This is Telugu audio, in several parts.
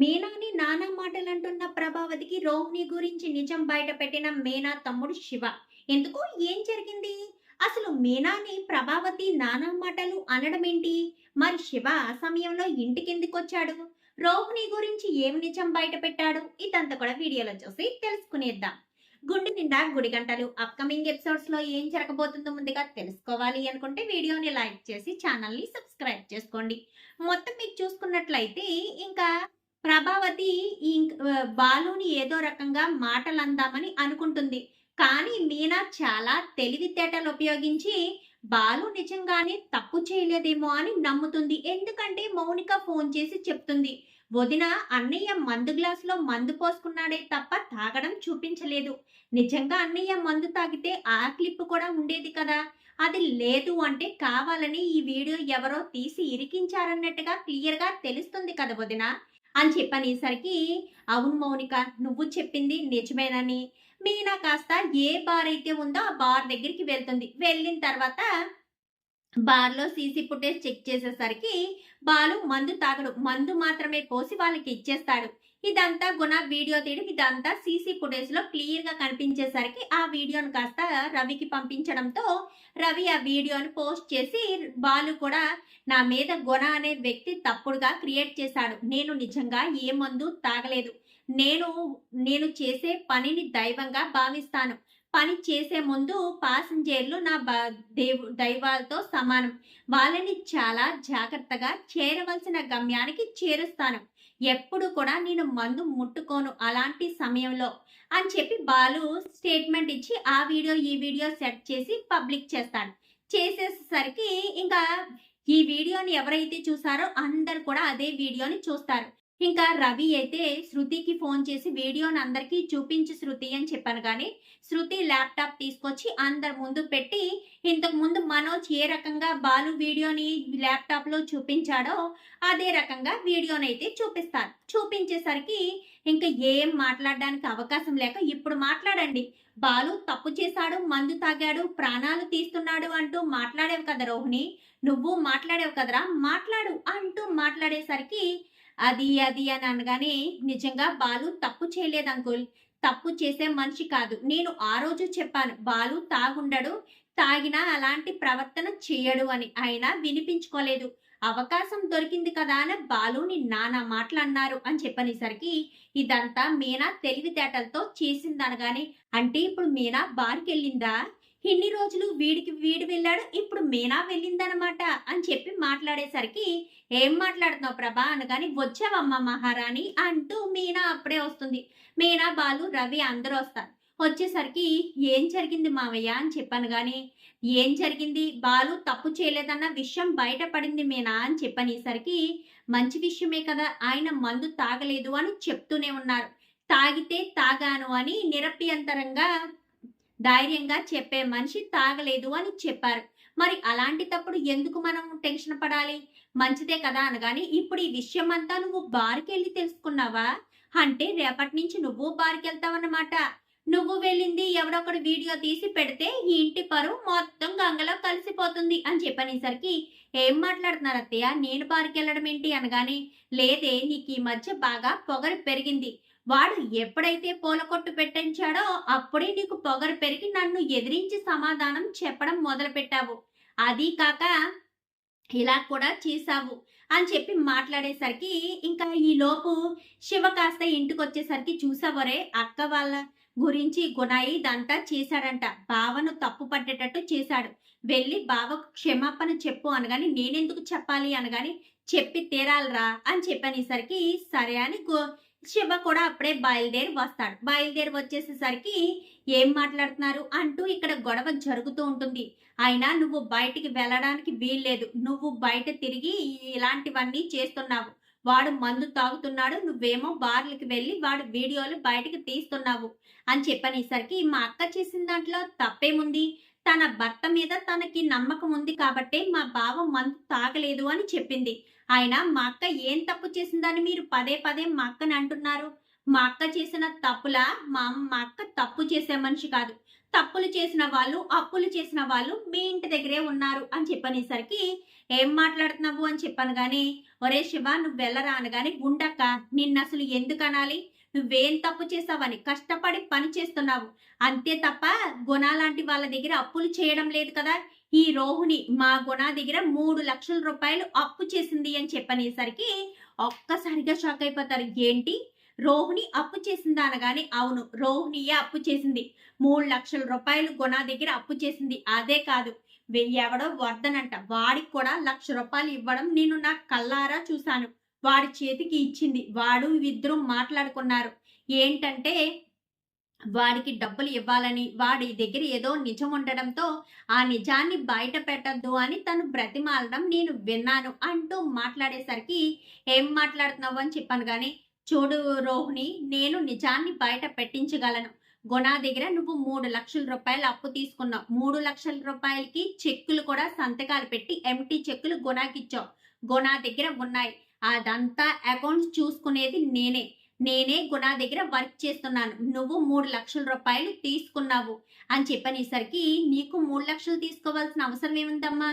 మీనాని నానా మాటలు అంటున్న ప్రభావతికి రోహిణి గురించి నిజం బయట పెట్టిన మీనా తమ్ముడు శివ. ఎందుకు? ఏం జరిగింది? అసలు మీనాని ప్రభావతి నానా మాటలు అనడం ఏంటి మరి శివ ఆ సమయంలో ఇంటికి వచ్చాడు రోహిణి గురించి ఏం నిజం బయట పెట్టాడు ఇదంతా కూడా వీడియోలో చూసి తెలుసుకునేద్దాం. గుండె నిండా గుడి గంటలు అప్కమింగ్ ఎపిసోడ్స్లో ఏం జరగబోతుందో ముందుగా తెలుసుకోవాలి అనుకుంటే వీడియోని లైక్ చేసి ఛానల్ని సబ్స్క్రైబ్ చేసుకోండి. మొత్తం మీకు చూసుకున్నట్లయితే ఇంకా ప్రభావతి ఈ బాలుని ఏదో రకంగా మాటలు అందామని అనుకుంటుంది. కానీ మీనా చాలా తెలివితేటలు ఉపయోగించి బాలు నిజంగానే తప్పు చేయలేదేమో అని నమ్ముతుంది. ఎందుకంటే మౌనిక ఫోన్ చేసి చెప్తుంది వదిన అన్నయ్య మందు గ్లాసులో మందు పోసుకున్నాడే తప్ప తాగడం చూపించలేదు. నిజంగా అన్నయ్య మందు తాగితే ఆ క్లిప్ కూడా ఉండేది కదా? అది లేదు అంటే కావాలని ఈ వీడియో ఎవరో తీసి ఇరికించారన్నట్టుగా క్లియర్గా తెలుస్తుంది కదా వదిన. అని చెప్పనేసరికి అవును మౌనిక నువ్వు చెప్పింది నిజమేనని. మీనా కాస్త ఏ బార్ అయితే ఉందో ఆ బార్ దగ్గరికి వెళ్తుంది. వెళ్ళిన తర్వాత బార్లో సీసీ ఫుటేజ్ చెక్ చేసేసరికి బాలు మందు తాగడు. మందు మాత్రమే పోసి వాళ్ళకి ఇచ్చేస్తాడు. ఇదంతా గుణ వీడియో తీయడం. ఇదంతా సీసీ ఫుటేజ్లో క్లియర్గా కనిపించేసరికి ఆ వీడియోను కాస్త రవికి పంపించడంతో రవి ఆ వీడియోను పోస్ట్ చేసి బాలు కూడా నా మీద గుణ అనే వ్యక్తి తప్పుడుగా క్రియేట్ చేశాడు. నేను నిజంగా ఏ మందు తాగలేదు. నేను నేను చేసే పనిని దైవంగా భావిస్తాను. పని చేసే ముందు పాసింజర్లు నా దేవు దైవాలతో సమానం. వాళ్ళని చాలా జాగ్రత్తగా చేరవలసిన గమ్యానికి చేరుస్తాను. ఎప్పుడు కూడా నేను మందు ముట్టుకోను అలాంటి సమయంలో అని చెప్పి బాలు స్టేట్మెంట్ ఇచ్చి ఆ వీడియో ఈ వీడియో సెట్ చేసి పబ్లిక్ చేస్తాడు. చేసేసరికి ఇంకా ఈ వీడియోని ఎవరైతే చూసారో అందరు కూడా అదే వీడియోని చూస్తారు. ఇంకా రవి అయితే శృతికి ఫోన్ చేసి వీడియోని అందరికీ చూపించి శృతి అని చెప్పాను కానీ శృతి ల్యాప్టాప్ తీసుకొచ్చి అందరి ముందు పెట్టి ఇంతకు ముందు మనోజ్ ఏ రకంగా బాలు వీడియోని ల్యాప్టాప్లో చూపించాడో అదే రకంగా వీడియోని అయితే చూపిస్తారు చూపించేసరికి ఇంకా ఏం మాట్లాడడానికి అవకాశం లేక ఇప్పుడు మాట్లాడండి. బాలు తప్పు చేశాడు మందు తాగాడు ప్రాణాలు తీస్తున్నాడు అంటూ మాట్లాడేవు కదా రోహిణి. నువ్వు మాట్లాడేవు కదరా? మాట్లాడు అంటూ మాట్లాడేసరికి అది అది అని అనగానే నిజంగా బాలు తప్పు చేయలేదు అంకుల్. తప్పు చేసే మనిషి కాదు. నేను ఆ రోజు చెప్పాను బాలు తాగుండడు తాగినా అలాంటి ప్రవర్తన చేయడు అని. అయినా వినిపించుకోలేదు. అవకాశం దొరికింది కదా అని బాలుని నానా మాటలు అన్నారు అని చెప్పనేసరికి ఇదంతా మీనా తెలివితేటలతో చేసిందనగానే అంటే ఇప్పుడు మీనా బార్కి వెళ్ళిందా ఇన్ని రోజులు వీడికి వీడు వెళ్ళాడు ఇప్పుడు మీనా వెళ్ళిందనమాట అని చెప్పి మాట్లాడేసరికి ఏం మాట్లాడుతున్నావు ప్రభా? అనగాని వచ్చావమ్మా మహారాణి అంటూ మీనా అప్పుడే వస్తుంది. మీనా బాలు రవి అందరూ వస్తారు. వచ్చేసరికి ఏం జరిగింది మావయ్య? అని చెప్పాను కానీ ఏం జరిగింది? బాలు తప్పు చేయలేదన్న విషయం బయటపడింది మీనా అని చెప్పనేసరికి మంచి విషయమే కదా ఆయన మందు తాగలేదు అని చెప్తూనే ఉన్నారు. తాగితే తాగాను అని నిరప్యంతరంగా ధైర్యంగా చెప్పే మనిషి తాగలేదు అని చెప్పారు. మరి అలాంటి తప్పుడు ఎందుకు మనం టెన్షన్ పడాలి? మంచిదే కదా అనగాని ఇప్పుడు ఈ విషయం అంతా నువ్వు బార్కి వెళ్ళి తెలుసుకున్నావా? అంటే రేపటి నుంచి నువ్వు బార్కి వెళ్తావన్నమాట నువ్వు వెళ్ళింది ఎవడొకడు వీడియో తీసి పెడితే ఈ ఇంటి పరువు మొత్తం గంగలో కలిసిపోతుంది అని చెప్పనేసరికి ఏం మాట్లాడుతున్నారు అత్తయ్య? నేను బార్కి వెళ్ళడం ఏంటి అనగానే లేదే నీకు ఈ మధ్య బాగా పొగరు పెరిగింది. వాడు ఎప్పుడైతే పూల కొట్టు పెట్టించాడో అప్పుడే నీకు పొగరు పెరిగి నన్ను ఎదిరించి సమాధానం చెప్పడం మొదలు పెట్టావు అది కాక ఇలా కూడా చేశావు అని చెప్పి మాట్లాడేసరికి ఇంకా ఈ లోపు శివ కాస్త ఇంటికి వచ్చేసరికి చూసావరే అక్క వాళ్ళ గురించి గుణాయి ఇదంతా చేశాడంట. బావను తప్పు పట్టేటట్టు చేశాడు. వెళ్ళి బావకు క్షమాపణ చెప్పు అనగాని నేనెందుకు చెప్పాలి అనగాని చెప్పి తీరాలరా అని చెప్పనేసరికి సరే అని శివ కూడా అప్పుడే బయలుదేరి వస్తాడు. బయలుదేరి వచ్చేసేసరికి ఏం మాట్లాడుతున్నారు? అంటూ ఇక్కడ గొడవ జరుగుతూ ఉంటుంది. అయినా నువ్వు బయటికి వెళ్ళడానికి వీల్లేదు. నువ్వు బయట తిరిగి ఇలాంటివన్నీ చేస్తున్నావు. వాడు మందు తాగుతున్నాడు. నువ్వేమో బార్లకి వెళ్ళి వాడు వీడియోలు బయటకు తీస్తున్నావు అని చెప్పనేసరికి మా అక్క చేసిన దాంట్లో తప్పేముంది? తన భర్త మీద తనకి నమ్మకం ఉంది కాబట్టే మా బావ మందు తాగలేదు అని చెప్పింది. ఆయన మా అక్క ఏం తప్పు చేసిందని మీరు పదే పదే మా అక్కని అంటున్నారు. మా అక్క చేసిన తప్పులా? మా మా అక్క తప్పు చేసే మనిషి కాదు. తప్పులు చేసిన వాళ్ళు అప్పులు చేసిన వాళ్ళు మీ ఇంటి దగ్గరే ఉన్నారు అని చెప్పనేసరికి ఏం మాట్లాడుతున్నావు అని చెప్పాను కానీ ఒరే శివ నువ్వు వెళ్ళరా అనగానే గుండక్క నిన్ను అసలు ఎందుకు అనాలి నువ్వేం తప్పు చేసావని కష్టపడి పని చేస్తున్నావు. అంతే తప్ప గుణ లాంటి వాళ్ళ దగ్గర అప్పులు చేయడం లేదు కదా. ఈ రోహిణి మా గుణ దగ్గర మూడు లక్షల రూపాయలు అప్పు చేసింది అని చెప్పనేసరికి ఒక్కసారిగా షాక్ అయిపోతారు. ఏంటి? రోహిణి అప్పు చేసిందా అనగానే అవును రోహిణియే అప్పు చేసింది. మూడు లక్షల రూపాయలు గుణ దగ్గర అప్పు చేసింది. అదే కాదు ఎవడో వర్ధనంట వాడికి కూడా లక్ష రూపాయలు ఇవ్వడం నేను నా కల్లారా చూశాను. వాడి చేతికి ఇచ్చింది. వాడు ఇద్దరు మాట్లాడుకున్నారు. ఏంటంటే వాడికి డబ్బులు ఇవ్వాలని వాడి దగ్గర ఏదో నిజం ఉండడంతో ఆ నిజాన్ని బయట పెట్టద్దు అని తను బ్రతిమాలడం నేను విన్నాను అంటూ మాట్లాడేసరికి ఏం మాట్లాడుతున్నావు? అని చెప్పాను కానీ చూడు రోహిణి నేను నిజాన్ని బయట పెట్టించగలను. గుణ దగ్గర నువ్వు మూడు లక్షల రూపాయలు అప్పు తీసుకున్నావు. మూడు లక్షల రూపాయలకి చెక్కులు కూడా సంతకాలు పెట్టి ఎంటీ చెక్కులు గుణాకి ఇచ్చావు దగ్గర ఉన్నాయి. అదంతా అకౌంట్స్ చూసుకునేది నేనే. నేనే గుణ దగ్గర వర్క్ చేస్తున్నాను. నువ్వు మూడు లక్షల రూపాయలు తీసుకున్నావు అని చెప్పనేసరికి నీకు మూడు లక్షలు తీసుకోవాల్సిన అవసరం ఏముందమ్మా?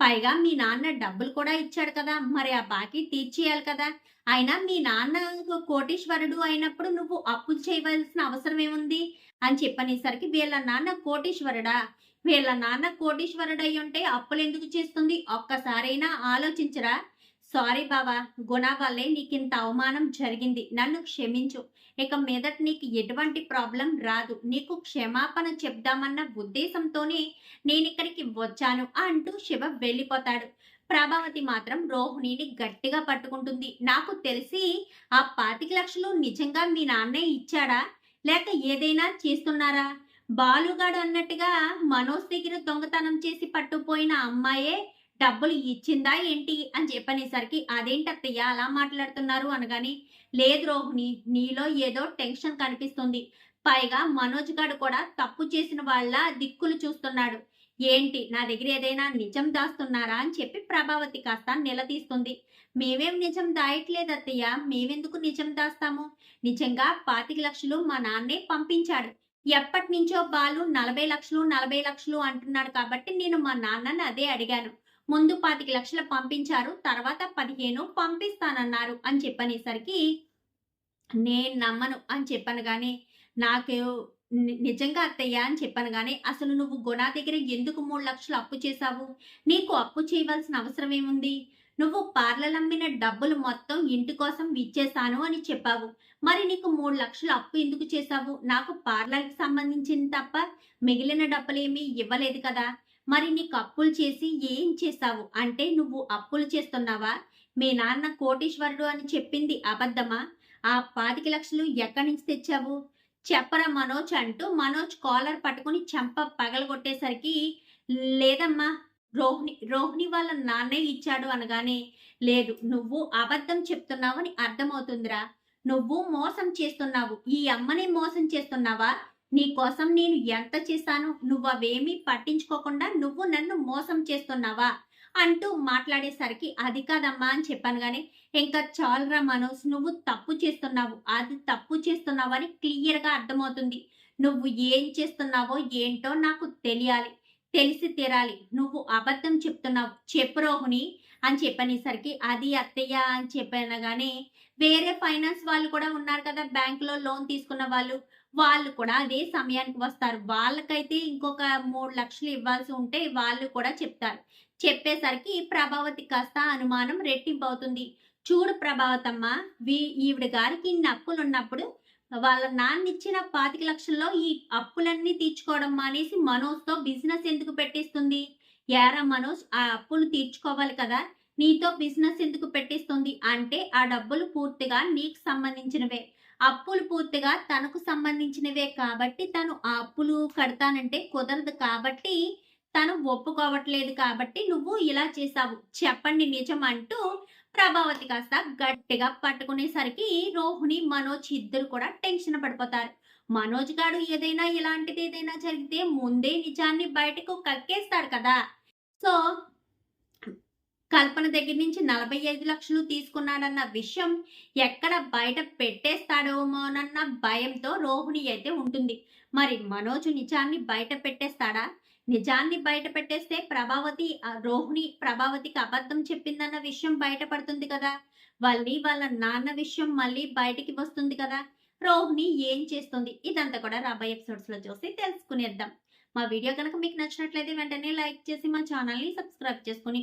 పైగా మీ నాన్న డబ్బులు కూడా ఇచ్చాడు కదా. మరి ఆ బాకీ తీర్చేయాలి కదా. అయినా మీ నాన్న కోటీశ్వరుడు అయినప్పుడు నువ్వు అప్పులు చేయవలసిన అవసరం ఏముంది? అని చెప్పనేసరికి వీళ్ళ నాన్న కోటీశ్వరుడా? వీళ్ళ నాన్న కోటీశ్వరుడు అయి ఉంటే అప్పులు ఎందుకు చేస్తుంది? ఒక్కసారైనా ఆలోచించరా? సారీ బావా. గుణ వల్లే నీకింత అవమానం జరిగింది. నన్ను క్షమించు. ఇక మీదట నీకు ఎటువంటి ప్రాబ్లం రాదు. నీకు క్షమాపణ చెప్దామన్న ఉద్దేశంతోనే నేను ఇక్కడికి వచ్చాను అంటూ శివ వెళ్ళిపోతాడు. ప్రభావతి మాత్రం రోహిణిని గట్టిగా పట్టుకుంటుంది. నాకు తెలిసి ఆ పాతిక లక్షలు నిజంగా మీ నాన్నే ఇచ్చాడా? లేక ఏదైనా చేస్తున్నారా? బాలుగాడు అన్నట్టుగా మనోజ్ దగ్గర దొంగతనం చేసి పట్టుపోయిన అమ్మాయే డబ్బులు ఇచ్చిందా ఏంటి అని చెప్పనేసరికి అదేంటి అత్తయ్య అలా మాట్లాడుతున్నారు? అనగానే లేదు రోహిణి నీలో ఏదో టెన్షన్ కనిపిస్తుంది. పైగా మనోజ్ గారు కూడా తప్పు చేసిన వాళ్ళ దిక్కులు చూస్తున్నాడు. ఏంటి నా దగ్గర ఏదైనా నిజం దాస్తున్నారా? అని చెప్పి ప్రభావతి కాస్త నిలదీస్తుంది. మేమేం నిజం దాయట్లేదు అత్తయ్య మేమెందుకు నిజం దాస్తాము? నిజంగా పాతిక లక్షలు మా నాన్నే పంపించాడు. ఎప్పటి నుంచో బాలు నలభై లక్షలు నలభై లక్షలు అంటున్నాడు కాబట్టి నేను మా నాన్నని అదే అడిగాను. ముందు పాతిక లక్షలు పంపించారు తర్వాత పదిహేను పంపిస్తానన్నారు అని చెప్పనేసరికి నేను నమ్మను అని చెప్పాను కానీ నాకు నిజంగా అత్తయ్య అని చెప్పాను కానీ అసలు నువ్వు గుణ దగ్గర ఎందుకు మూడు లక్షలు అప్పు చేశావు? నీకు అప్పు చేయవలసిన అవసరం ఏముంది? నువ్వు పార్లర్ అమ్మిన డబ్బులు మొత్తం ఇంటి కోసం ఇచ్చేశాను అని చెప్పావు. మరి నీకు మూడు లక్షలు అప్పు ఎందుకు చేశావు? నాకు పార్లర్కి సంబంధించింది తప్ప మిగిలిన డబ్బులేమీ ఇవ్వలేదు కదా! మరి నీకు అప్పులు చేసి ఏం చేశావు? అంటే నువ్వు అప్పులు చేస్తున్నావా? మీ నాన్న కోటీశ్వరుడు అని చెప్పింది అబద్ధమా? ఆ పాతిక లక్షలు ఎక్కడి నుంచి తెచ్చావు? చెప్పరా మనోజ్ అంటూ మనోజ్ కాలర్ పట్టుకుని చెంప పగలగొట్టేసరికి లేదమ్మా రోహిణి రోహిణి వాళ్ళ నాన్నే ఇచ్చాడు అనగానే లేదు నువ్వు అబద్ధం చెప్తున్నావని అర్థమవుతుందిరా. నువ్వు మోసం చేస్తున్నావు. ఈ అమ్మని మోసం చేస్తున్నావా? నీ కోసం నేను ఎంత చేశాను నువ్వవేమీ పట్టించుకోకుండా నువ్వు నన్ను మోసం చేస్తున్నావా? అంటూ మాట్లాడేసరికి అది కాదమ్మా అని చెప్పాను కానీ ఇంకా చాలురా మనోజ్ నువ్వు తప్పు చేస్తున్నావు. అది తప్పు చేస్తున్నావు అని క్లియర్గా అర్థమవుతుంది. నువ్వు ఏం చేస్తున్నావో ఏంటో నాకు తెలియాలి. తెలిసి తీరాలి. నువ్వు అబద్ధం చెప్తున్నావు. చెప్పు రోహిణి అని చెప్పనేసరికి అది అత్తయ్య అని చెప్పాను కానీ వేరే ఫైనాన్స్ వాళ్ళు కూడా ఉన్నారు కదా బ్యాంకులో లోన్ తీసుకున్న వాళ్ళు. వాళ్ళు కూడా అదే సమయానికి వస్తారు. వాళ్ళకైతే ఇంకొక మూడు లక్షలు ఇవ్వాల్సి ఉంటే వాళ్ళు కూడా చెప్తారు. చెప్పేసరికి ప్రభావతి కాస్త అనుమానం రెట్టింపు అవుతుంది చూడు ప్రభావతమ్మ వీ ఈవిడ గారికి ఇన్ని అప్పులు ఉన్నప్పుడు వాళ్ళ నాన్న ఇచ్చిన పాతిక లక్షల్లో ఈ అప్పులన్నీ తీర్చుకోవడం మానేసి మనోజ్తో బిజినెస్ ఎందుకు పెట్టిస్తుంది? యారా మనోజ్ ఆ అప్పులు తీర్చుకోవాలి కదా నీతో బిజినెస్ ఎందుకు పెట్టిస్తుంది? అంటే ఆ డబ్బులు పూర్తిగా నీకు సంబంధించినవే. అప్పులు పూర్తిగా తనకు సంబంధించినవే కాబట్టి తను ఆ అప్పులు కడతానంటే కుదరదు కాబట్టి తను ఒప్పుకోవట్లేదు కాబట్టి నువ్వు ఇలా చేసావు చెప్పండి నిజం అంటూ ప్రభావతి కాస్త గట్టిగా పట్టుకునేసరికి రోహిణి మనోజ్ ఇద్దరు కూడా టెన్షన్ పడిపోతారు. మనోజ్ గారు ఏదైనా ఇలాంటిది ఏదైనా జరిగితే ముందే నిజాన్ని బయటకు కక్కేస్తాడు కదా. సో కల్పన దగ్గర నుంచి నలభై ఐదు లక్షలు తీసుకున్నాడన్న విషయం ఎక్కడ బయట పెట్టేస్తాడోమోనన్న భయంతో రోహిణి అయితే ఉంటుంది. మరి మనోజ్ నిజాన్ని బయట పెట్టేస్తాడా? నిజాన్ని బయట పెట్టేస్తే ప్రభావతి రోహిణి ప్రభావతికి అబద్ధం చెప్పిందన్న విషయం బయటపడుతుంది కదా? వాళ్ళని వాళ్ళ నాన్న విషయం మళ్ళీ బయటికి వస్తుంది కదా? రోహిణి ఏం చేస్తుంది? ఇదంతా కూడా రాబోయే ఎపిసోడ్స్లో చూసి తెలుసుకునేద్దాం. మా వీడియో కనుక మీకు నచ్చినట్లయితే వెంటనే లైక్ చేసి మా ఛానల్ని సబ్స్క్రైబ్ చేసుకుని